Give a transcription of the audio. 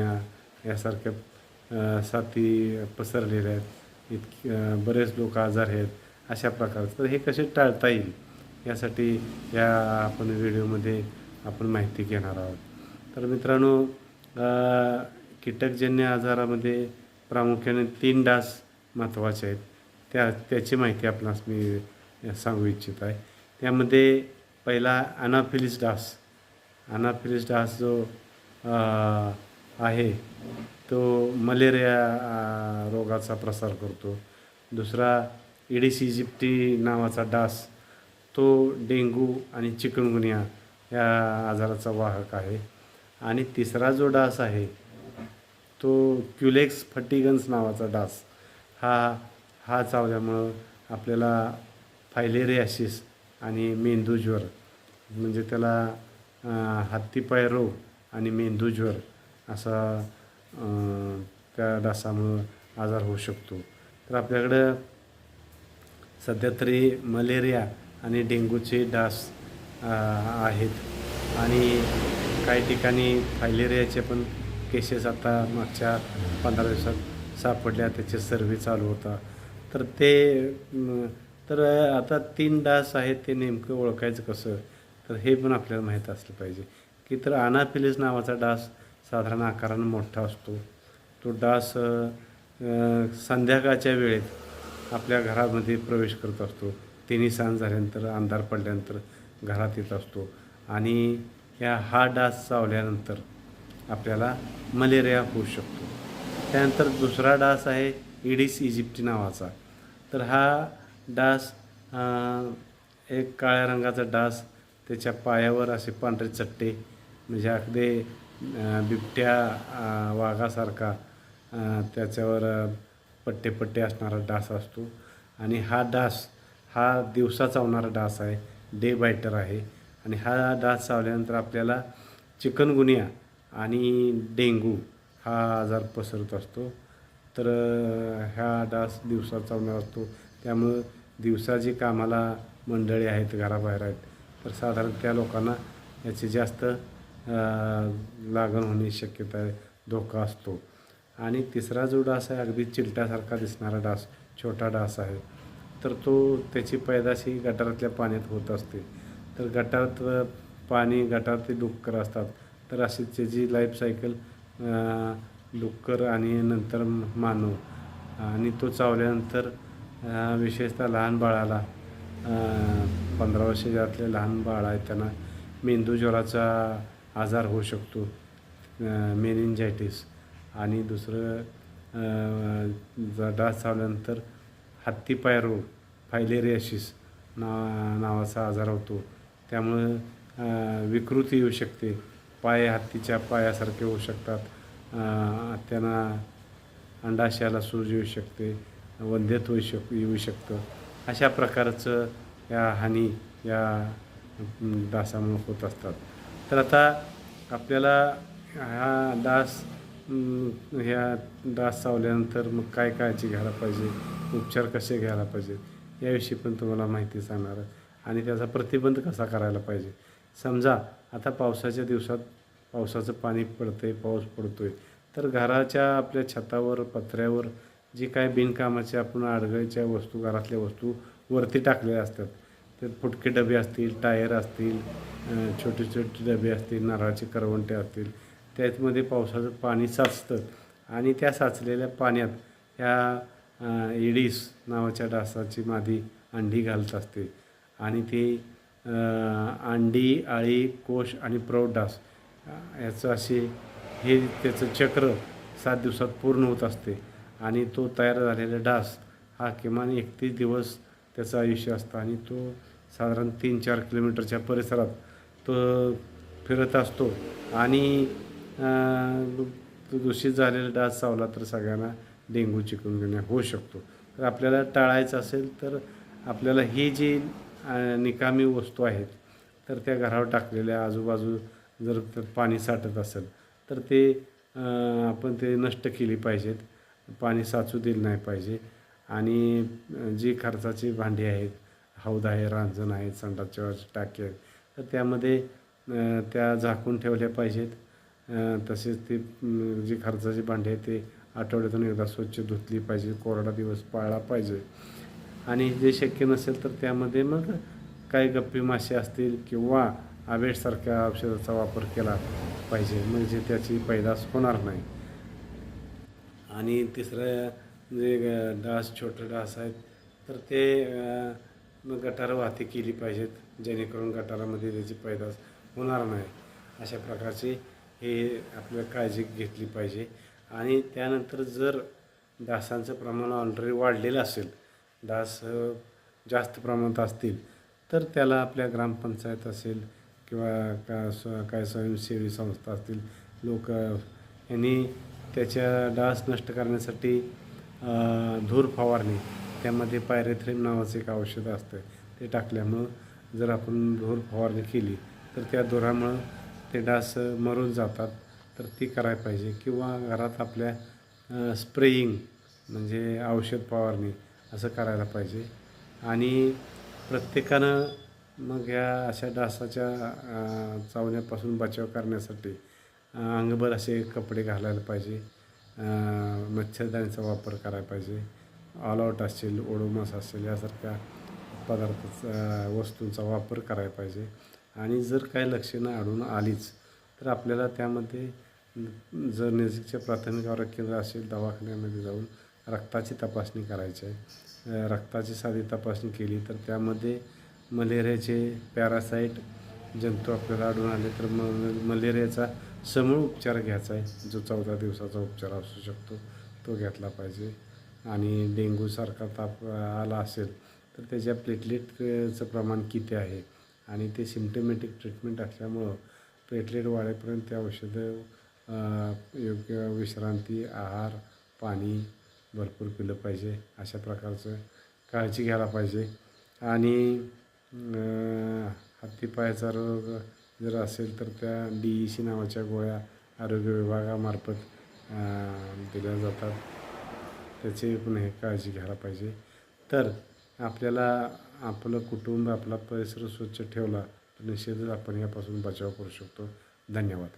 चिकनगुन्या यासारख्या साथी पसरलेल्या आहेत. इतकी बरेच लोक आजार आहेत अशा प्रकारचं. तर हे कसे टाळता येईल? यासाठी या आपण व्हिडिओमध्ये आपण माहिती घेणार आहोत. तर मित्रांनो कीटकजन्य आजारामध्ये प्रामुख्याने तीन डास महत्त्वाचे आहेत. त्या त्याची माहिती आपणास मी सांगू इच्छित आहे. त्यामध्ये पहिला अनाफिलिस डास. अनाफिलिस डास जो आहे तो मलेरिया रोगाचा प्रसार करतो. दुसरा इडिस इजिप्टी नावाचा डास तो डेंगू आणि चिकनगुनिया या आजाराचा वाहक आहे. आणि तिसरा जो डास आहे तो क्युलेक्स फटिगन्स नावाचा डास हा हा चावल्यामुळं आपल्याला फायलेरियासिस आणि मेंदूज्वर म्हणजे त्याला हत्तीपाय रोग आणि मेंदूज्वर असा त्या डासामुळं आजार होऊ शकतो. तर आपल्याकडं सध्या तरी मलेरिया आणि डेंग्यूचे डास आहेत. आणि काही ठिकाणी फायलेरियाचे पण केसेस आता मागच्या पंधरा दिवसात सापडल्या त्याचे सर्वे चालू होता. तर ते तर आता तीन डास आहेत ते नेमकं ओळखायचं कसं? तर हे पण आपल्याला माहीत असलं पाहिजे. की तर अनाफिलिस नावाचा डास साधारण आकारानं मोठा असतो. तो डास संध्याकाळच्या वेळेत आपल्या घरामध्ये प्रवेश करत असतो. तिन्ही सांज झाल्यानंतर अंधार पडल्यानंतर घरात येत असतो. आणि ह्या हा डास चावल्यानंतर आपल्याला मलेरिया होऊ शकतो. त्यानंतर दुसरा डास आहे इडिस इजिप्टी नावाचा. तर हा डास एक काळ्या रंगाचा डास त्याच्या पायावर असे पांढरे चट्टे म्हणजे अगदी बिबट्या वाघासारखा त्याच्यावर पट्टे पट्टे असणारा डास असतो. आणि हा डास हा दिवसा चावणारा डास आहे डे बायटर आहे. आणि हा डास चावल्यानंतर आपल्याला चिकनगुनिया आणि डेंगू हा आजार पसरत असतो. तर हा डास दिवसा चावणार असतो. त्यामुळं दिवसा जी कामाला मंडळी आहेत घराबाहेर आहेत तर साधारण त्या लोकांना याची जास्त लागण होण्याची शक्यता आहे धोका असतो. आणि तिसरा जो डास आहे अगदी चिलट्यासारखा दिसणारा डास छोटा डास आहे. तर तो त्याची पैदाशी गटारातल्या पाण्यात होत असते. तर गटारात पाणी गटारात ते डुक्कर असतात. तर अशी त्याची लाईफ सायकल डुक्कर आणि नंतर मानव. आणि तो चावल्यानंतर विशेषतः लहान बाळाला पंधरा वर्षाच्या लहान बाळ आहे त्यांना मेंदूज्वराचा आजार होऊ शकतो मेनिंजायटिस आणि दुसरं ज- डास चावल्यानंतर हत्तीपाय रोग फायलेरियासिस ना नावाचा आजार होतो. त्यामुळं विकृती येऊ शकते. पाय हत्तीच्या पायासारखे होऊ शकतात. त्यांना अंडाशयाला सूज येऊ शकते वंध्यत होऊ शक येऊ शकतं. अशा प्रकारचं या हानी या डासामुळे होत असतात. तर आता आपल्याला हा डास ह्या डास चावल्यानंतर मग काय काळजी घ्यायला पाहिजे? उपचार कसे घ्यायला पाहिजे? याविषयी पण तुम्हाला माहिती सांगणार आहे. आणि त्याचा प्रतिबंध कसा करायला पाहिजे? समजा आता पावसाच्या दिवसात पावसाचं पाणी पडतं आहे पाऊस पडतो आहे तर घराच्या आपल्या छतावर पत्र्यावर जी काय बिनकामाच्या आपण आडगळीच्या वस्तू घरातल्या वस्तू वरती टाकलेल्या असतात. तर फुटके डबे असतील टायर असतील छोटे छोटे डबे असतील नारळाचे करवंटे असतील त्यामध्ये पावसाचं पाणी साचतं आणि त्या साचलेल्या पाण्यात ह्या इडीस नावाच्या डासाची मादी अंडी घालत असते आणि ती अंडी आळी कोश आणि प्रौढ डास याचं असे हे त्याचं चक्र सात दिवसात पूर्ण होत असते आणि तो तयार झालेला डास हा किमान एकतीस दिवस त्याचं आयुष्य असतं आणि तो साधारण तीन चार किलोमीटरच्या परिसरात तो फिरत असतो. आणि दूषित झालेला डास चावला तर सगळ्यांना डेंग्यू चिकनगुन्या होऊ शकतो. तर आपल्याला टाळायचं असेल तर आपल्याला ही जी निकामी वस्तू आहेत तर त्या घरावर टाकलेल्या आजूबाजू जर पाणी साठत असेल तर ते आपण ते नष्ट केली पाहिजेत. पाणी साचू दिलं नाही पाहिजे. आणि जी खर्चाची भांडी आहेत हौद आहे रांजण आहे संडासच्या टाके तर त्यामध्ये त्या झाकून ठेवल्या पाहिजेत. तसेच ती जी खर्चाची भांडी आहे ते आठवड्यातून एकदा स्वच्छ धुतली पाहिजे कोरडा दिवस पाळला पाहिजे. आणि जे शक्य नसेल तर त्यामध्ये मग काही गप्पी मासे असतील किंवा आवेटसारख्या औषधाचा वापर केला पाहिजे. म्हणजे त्याची पैदास होणार नाही. आणि तिसरं जे ग- डास छोटे डास आहेत तर ते मग गटारं वाहती केली पाहिजेत जेणेकरून गटारामध्ये त्याची पैदास होणार नाही. अशा प्रकारची हे आपल्या काळजी घेतली पाहिजे. आणि त्यानंतर जर डासांचं प्रमाण ऑलरेडी वाढलेलं असेल डास जास्त प्रमाणात असतील तर त्याला आपल्या ग्रामपंचायत असेल किंवा का स्व काय स्वयंसेवी संस्था असतील लोक यांनी त्याच्या डास नष्ट करण्यासाठी धूर फवारणी त्यामध्ये पायरेथ्रेम नावाचं एक औषध असतं. ते टाकल्यामुळं जर आपण धूर फवारणी केली तर त्या धुरामुळं ते डास मरून जातात. तर ती करायला पाहिजे. किंवा घरात आपल्या स्प्रेईंग म्हणजे औषध फवारणी असं करायला पाहिजे. आणि प्रत्येकानं मग या अशा डासाच्या चावण्यापासून बचाव करण्यासाठी अंगभर असे कपडे घालायला पाहिजे. मच्छरदाणीचा वापर करायला पाहिजे. ऑलआउट असेल ओडोमास असेल यासारख्या पदार्थाचा वस्तूंचा वापर करायला पाहिजे. आणि जर काही लक्षणं आढळून आलीच तर आपल्याला त्यामध्ये जर नजीकचे प्राथमिक आरोग्य केंद्र असेल दवाखान्यामध्ये जाऊन रक्ताची तपासणी करायची आहे. रक्ताची साधी तपासणी केली तर त्यामध्ये मलेरियाचे पॅरासाईट जंतू आपल्याला आढळून आले तर मग मलेरियाचा समूळ उपचार घ्यायचा आहे जो चौदा दिवसाचा उपचार असू शकतो तो घेतला पाहिजे. आणि डेंग्यूसारखा ताप आला असेल तर त्याच्या प्लेटलेटचं प्रमाण किती आहे? आणि ते सिम्टमॅटिक ट्रीटमेंट असल्यामुळं प्लेटलेट वाढेपर्यंत ते औषधं योग्य विश्रांती आहार पाणी भरपूर पिलं पाहिजे अशा प्रकारचं काळजी घ्यायला पाहिजे. आणि हत्तीपायाचा रोग जर असेल तर त्या डी ई सी नावाच्या गोळ्या आरोग्य विभागामार्फत दिल्या जातात. त्याची पण हे काळजी घ्यायला पाहिजे. तर आपल्याला आपलं कुटुंब आपला परिसर स्वच्छ ठेवला तर निश्चितच आपण यापासून बचाव करू शकतो. धन्यवाद.